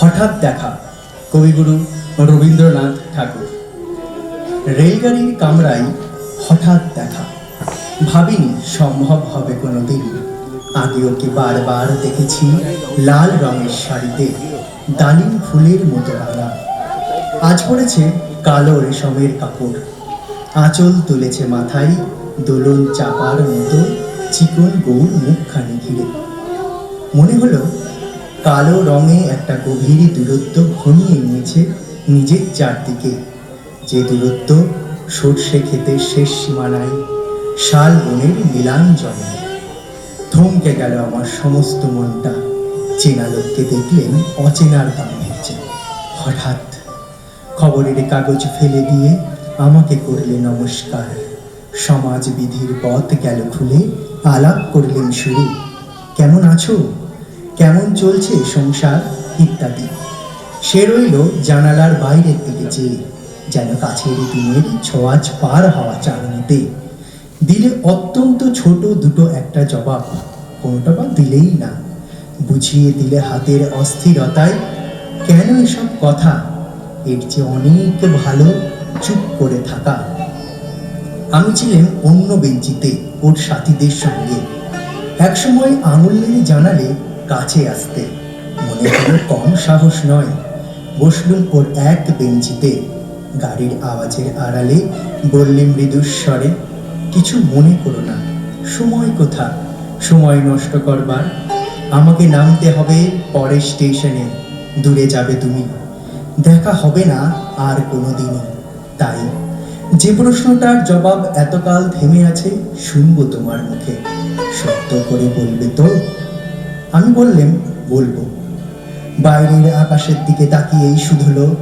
হঠাৎ দেখা কবিগুরু রবীন্দ্রনাথ ঠাকুর। রেলগাড়ির কামরায় হঠাৎ দেখা। ভাবিনি সম্ভব হবে কোনো দিন আগে ওকে বারবার দেখেছি লাল রঙের শাড়িতে, ডালিম ফুলের মতো রাঙা। আজ পড়েছে কালো রেশমের কাপড়। আঁচল তুলেছে মাথায় দোলন চাপার মতো চিকন গৌর মুখখানি ঘিরে। মনে হলো কালো রঙে একটা গভীর দূরত্ব ঘনিয়ে নিয়েছে নিজের চারদিকে। যে দূরত্ব সর্ষে খেতে শেষ সীমানায়, শাল বনের নীলাঞ্জনে। থমকে গেল আমার সমস্ত মনটা। চেনা লোককে দেখলেন অচেনার গাম্ভীর্যে হঠাৎ খবরের কাগজ ফেলে দিয়ে আমাকে করলে নমস্কার। সমাজ বিধির পথ গেল খুলে আলাপ করলেন শুরু। কেমন আছো? কেমন চলছে সংসার ইত্যাদি। সে রইল জানালার বাইরের দিকে চেয়ে, যেন কাছের দিনের ছোঁয়াচ পার হওয়া চালনিতে। দিলে অত্যন্ত ছোট দুটো একটা জবাব, কোনোটা বা দিলেই না। বুঝিয়ে দিলে হাতের অস্থিরতায়, কেন এসব কথা? এর চেয়ে অনেক ভালো চুপ করে থাকা। আমি ছিলাম অন্য বেঞ্চিতে ওর সাথীদের সঙ্গে। একসময় আঙুল নেড়ে জানালে কাছে আসতে। মনে হলো কম সাহস নয়। বসলুম ওর এক বেঞ্চিতে। গাড়ির আওয়াজের আড়ালে বললে মৃদুস্বরে, কিছু মনে করো না। সময় কোথা? সময় নষ্ট করবার। আমাকে নামতে হবে পরের স্টেশনে। দূরে যাবে তুমি। দেখা হবে না আর কোনো দিনই তাই যে প্রশ্নটার জবাব এতকাল থেমে আছে, শুনব তোমার মুখে। সত্য করে বলবে তো আমি বললেন, বলব। বাইরের আকাশের দিকে তাকিয়েই শুধুলো,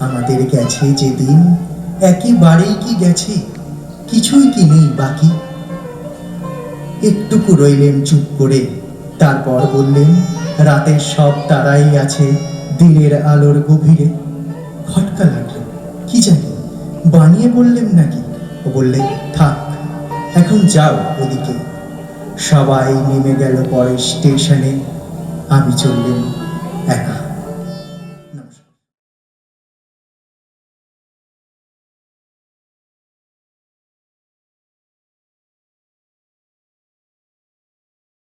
আমাদের গেছে যে যেদিন, একেবারেই কি গেছে, কিছুই কি নেই বাকি। একটুকু রইলেন চুপ করে, তারপর বললেন, রাতের সব তারাই আছে দিনের আলোর গভীরে। খটকা লাগল, কি জানি, বানিয়ে বললেন নাকি? ও বললে, থাক, এখন যাও ওদিকে। সবাই নেমে গেল পরে স্টেশনে। আমি চললেন একা।